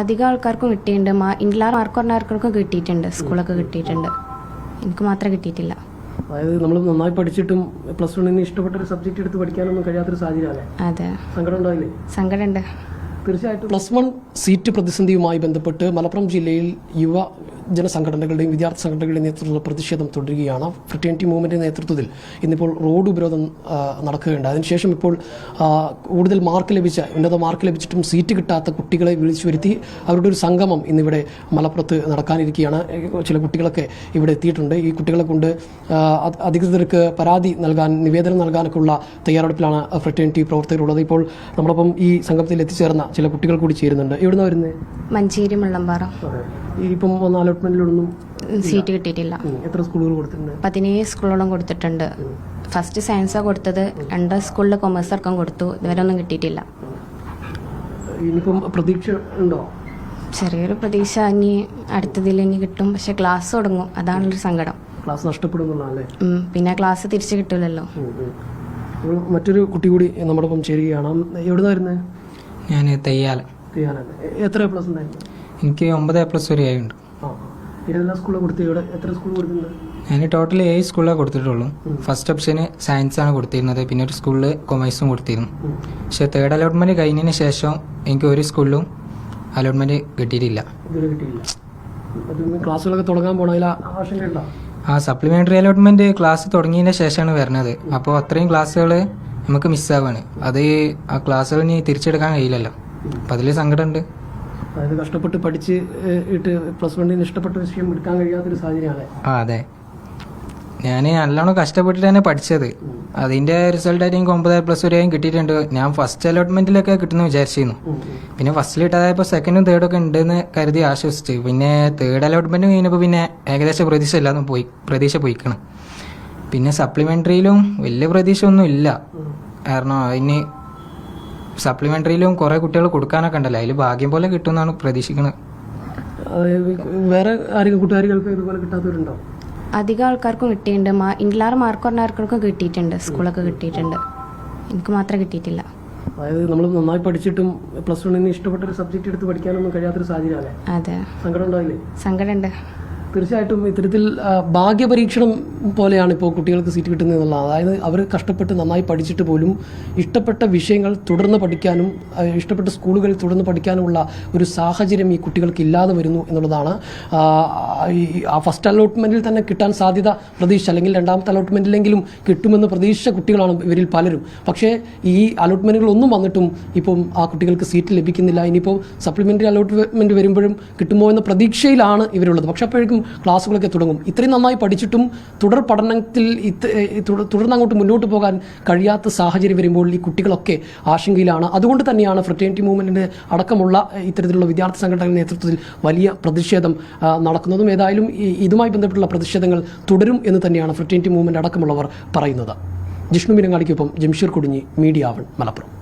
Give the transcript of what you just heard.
അധികം ആൾക്കാർക്കും കിട്ടിയിട്ടുണ്ട്. എല്ലാ മാർക്ക് പറഞ്ഞ ആൾക്കാർക്കും കിട്ടിയിട്ടുണ്ട്. സ്കൂളൊക്കെ കിട്ടിയിട്ടുണ്ട്. എനിക്ക് മാത്രം കിട്ടിയിട്ടില്ല. അതായത് നമ്മൾ നന്നായി പഠിച്ചിട്ടും പ്ലസ് വണ്ണിന് ഇഷ്ടപ്പെട്ട ഒരു സബ്ജക്റ്റ് എടുത്ത് പഠിക്കാനൊന്നും കഴിയാത്തൊരു സാഹചര്യമാണ്. അതെ. സങ്കടം ഉണ്ടായില്ലേ സങ്കടമുണ്ട്. തീർച്ചയായിട്ടും. പ്ലസ് വൺ സീറ്റ് പ്രതിസന്ധിയുമായി ബന്ധപ്പെട്ട് മലപ്പുറം ജില്ലയിൽ യുവ ജനസംഘടനകളുടെയും വിദ്യാർത്ഥി സംഘടനകളുടെയും നേതൃത്വത്തിലുള്ള പ്രതിഷേധം തുടരുകയാണ്. ഫ്രിറ്റേണിറ്റി മൂവ്മെന്റിന്റെ നേതൃത്വത്തിൽ ഇന്നിപ്പോൾ റോഡ് ഉപരോധം നടക്കുകയുണ്ട്. അതിനുശേഷം ഇപ്പോൾ കൂടുതൽ മാർക്ക് ലഭിച്ച ഉന്നത മാർക്ക് ലഭിച്ചിട്ടും സീറ്റ് കിട്ടാത്ത കുട്ടികളെ വിളിച്ചു വരുത്തി അവരുടെ ഒരു സംഗമം ഇന്നിവിടെ മലപ്പുറത്ത് നടക്കാനിരിക്കുകയാണ്. ചില കുട്ടികളൊക്കെ ഇവിടെ എത്തിയിട്ടുണ്ട്. ഈ കുട്ടികളെ കൊണ്ട് അധികൃതർക്ക് പരാതി നൽകാൻ നിവേദനം നൽകാനൊക്കെയുള്ള തയ്യാറെടുപ്പിലാണ് ഫ്രിറ്റേണിറ്റി പ്രവർത്തകരുള്ളത്. ഇപ്പോൾ നമ്മളൊപ്പം ഈ സംഘത്തിൽ എത്തിച്ചേർന്ന ചില കുട്ടികൾ കൂടി ചേരുന്നുണ്ട്. എവിടുന്ന വരുന്നത് മഞ്ചേരി മുള്ളമ്പാറ ഇപ്പം അലോട്ട്മെന്റിലൊന്നും സീറ്റ് കിട്ടിയിട്ടില്ല. എത്ര സ്കൂളുകൾ കൊടുത്തിട്ടുണ്ട്? പതിനേഴ് സ്കൂളോളം കൊടുത്തിട്ടുണ്ട്. ഫസ്റ്റ് സയൻസാണ് കൊടുത്തത് രണ്ട് സ്കൂളിൽ കൊമേഴ്സ് അടക്കം കൊടുത്തു ഇതുവരെ ഒന്നും കിട്ടിയിട്ടില്ല. ഇനിയിപ്പം പ്രതീക്ഷ ഉണ്ടോ? ചെറിയൊരു പ്രതീക്ഷ ഇനി അടുത്തതിൽ ഇനി കിട്ടും. പക്ഷെ ക്ലാസ് തുടങ്ങും. അതാണൊരു സങ്കടം. ക്ലാസ് നഷ്ടപ്പെടുന്നുള്ളതല്ലേ പിന്നെ ക്ലാസ് തിരിച്ചു കിട്ടില്ലല്ലോ. മറ്റൊരു കുട്ടി കൂടി നമ്മുടെ ഒപ്പം ചേരുകയാണ്. എവിടുന്ന വരുന്നത് ഞാൻ തെയ്യാലം എത്ര പ്ലസ് ഉണ്ടായിരുന്നു? എനിക്ക് ഒമ്പത് പ്ലസ് വരെ ആയുണ്ട് സ്കൂളിൽ കൊടുത്ത് ഇവിടെ? എത്ര കൊടുത്തിട്ടുണ്ട്? ഞാൻ ടോട്ടൽ ഏഴ് സ്കൂളിലാണ് കൊടുത്തിട്ടുള്ളൂ. ഫസ്റ്റ് ഓപ്ഷന് സയൻസ് ആണ് കൊടുത്തിരുന്നത്. പിന്നെ ഒരു സ്കൂളിൽ കൊമേഴ്സും കൊടുത്തിരുന്നു. പക്ഷെ തേർഡ് അലോട്ട്മെന്റ് കഴിഞ്ഞതിന് ശേഷം എനിക്ക് ഒരു സ്കൂളിലും അലോട്ട്മെന്റ് കിട്ടിയിട്ടില്ല. ക്ലാസ്സുകളൊക്കെ തുടങ്ങാൻ പോണതിൽ ആ സപ്ലിമെന്ററി അലോട്ട്മെന്റ് ക്ലാസ് തുടങ്ങിയതിന് ശേഷമാണ് വരുന്നത്. അപ്പോൾ അത്രയും ക്ലാസ്സുകൾ നമുക്ക് മിസ്സാവാണ്. അത് ആ ക്ലാസ്സുകൾ ഇനി തിരിച്ചെടുക്കാൻ കഴിയില്ലല്ലോ. അപ്പം അതിൽ സങ്കടമുണ്ട്. അതായത് കഷ്ടപ്പെട്ട് പഠിച്ച് ഇട്ട് പ്ലസ് വണ്ണിന് ഇഷ്ടപ്പെട്ട വിഷയം എടുക്കാൻ കഴിയാത്തൊരു സാഹചര്യമാണ് ആ അതെ. ഞാൻ നല്ലോണം കഷ്ടപ്പെട്ടിട്ട് തന്നെ പഠിച്ചത്. അതിന്റെ റിസൾട്ടായിട്ട് എനിക്ക് ഒമ്പത് പ്ലസ് വരെയും കിട്ടിയിട്ടുണ്ട്. ഞാൻ ഫസ്റ്റ് അലോട്ട്മെന്റിലൊക്കെ കിട്ടുമെന്ന് വിചാരിച്ചിരുന്നു. പിന്നെ ഫസ്റ്റിൽ ഇട്ടതായപ്പോൾ സെക്കൻഡും തേർഡും ഒക്കെ ഉണ്ടെന്ന് കരുതി ആശ്വസിച്ചു. പിന്നെ തേർഡ് അലോട്ട്മെന്റ് കഴിഞ്ഞപ്പോൾ പിന്നെ ഏകദേശം പ്രതീക്ഷ ഇല്ലാന്ന് പോയി പ്രതീക്ഷ പോയിക്കണം. പിന്നെ സപ്ലിമെന്ററിയിലും വലിയ പ്രതീക്ഷ ഒന്നും ഇല്ല കാരണം അതിന് സപ്ലിമെന്ററിയിലും കുറെ കുട്ടികൾ കൊടുക്കാനൊക്കെ ഉണ്ടല്ലോ. അതിൽ ഭാഗ്യം പോലെ കിട്ടുമെന്നാണ് പ്രതീക്ഷിക്കുന്നത്. വേറെ ആരെങ്കിലും കൂട്ടുകാരികൾക്ക് ഇതുപോലെ കിട്ടാത്തവരുണ്ടോ? അധികം ആൾക്കാർക്കും കിട്ടിയിട്ടുണ്ട്. മാ എല്ലാ മാർക്ക് പറഞ്ഞ ആൾക്കാർക്കും കിട്ടിയിട്ടുണ്ട്. സ്കൂളൊക്കെ കിട്ടിയിട്ടുണ്ട്. എനിക്ക് മാത്രം കിട്ടിയിട്ടില്ല. അതായത് നമ്മൾ നന്നായി പഠിച്ചിട്ടും പ്ലസ് വണ്ണിന് ഇഷ്ടപ്പെട്ട ഒരു സബ്ജക്റ്റ് എടുത്ത് പഠിക്കാനൊന്നും കഴിയാത്തൊരു സാഹചര്യമാണ് അതെ. സങ്കടം ഉണ്ടാവില്ലേ? സങ്കടമുണ്ട്. തീർച്ചയായിട്ടും ഇത്തരത്തിൽ ഭാഗ്യപരീക്ഷണം പോലെയാണ് ഇപ്പോൾ കുട്ടികൾക്ക് സീറ്റ് കിട്ടുന്നത് എന്നുള്ളത്. അതായത് അവർ കഷ്ടപ്പെട്ട് നന്നായി പഠിച്ചിട്ട് പോലും ഇഷ്ടപ്പെട്ട വിഷയങ്ങൾ തുടർന്ന് പഠിക്കാനും ഇഷ്ടപ്പെട്ട സ്കൂളുകളിൽ തുടർന്ന് പഠിക്കാനുമുള്ള ഒരു സാഹചര്യം ഈ കുട്ടികൾക്ക് ഇല്ലാതെ വരുന്നു എന്നുള്ളതാണ്. ആ, ഫസ്റ്റ് അലോട്ട്മെന്റിൽ തന്നെ കിട്ടാൻ സാധ്യത പ്രതീക്ഷ അല്ലെങ്കിൽ രണ്ടാമത്തെ അലോട്ട്മെന്റിലെങ്കിലും കിട്ടുമെന്ന് പ്രതീക്ഷിച്ച കുട്ടികളാണ് ഇവരിൽ പലരും. പക്ഷേ ഈ അലോട്ട്മെന്റുകളൊന്നും വന്നിട്ടും ഇപ്പം ആ കുട്ടികൾക്ക് സീറ്റ് ലഭിക്കുന്നില്ല. ഇനിയിപ്പോൾ സപ്ലിമെന്ററി അലോട്ട്മെന്റ് വരുമ്പോഴും കിട്ടുമോ എന്ന പ്രതീക്ഷയിലാണ് ഇവരുള്ളത്. പക്ഷേ അപ്പോഴേക്കും ക്ലാസ്സുകളൊക്കെ തുടങ്ങും. ഇത്രയും നന്നായി പഠിച്ചിട്ടും തുടർ പഠനത്തിൽ തുടർന്ന് അങ്ങോട്ട് മുന്നോട്ട് പോകാൻ കഴിയാത്ത സാഹചര്യം വരുമ്പോൾ ഈ കുട്ടികളൊക്കെ ആശങ്കയിലാണ്. അതുകൊണ്ട് തന്നെയാണ് ഫ്രറ്റേണിറ്റി മൂവ്മെന്റിന്റെ അടക്കമുള്ള ഇത്തരത്തിലുള്ള വിദ്യാർത്ഥി സംഘടനകളുടെ നേതൃത്വത്തിൽ വലിയ പ്രതിഷേധം നടക്കുന്നതും ഏതായാലും ഇതുമായി ബന്ധപ്പെട്ടുള്ള പ്രതിഷേധങ്ങൾ തുടരും എന്ന് തന്നെയാണ് ഫ്രറ്റേണിറ്റി മൂവ്മെന്റ് അടക്കമുള്ളവർ പറയുന്നത്. ജിഷ്ണു മിനങ്ങാടിക്കൊപ്പം ജംഷീർ കുടുങ്ങി മീഡിയ ആവൺ മലപ്പുറം.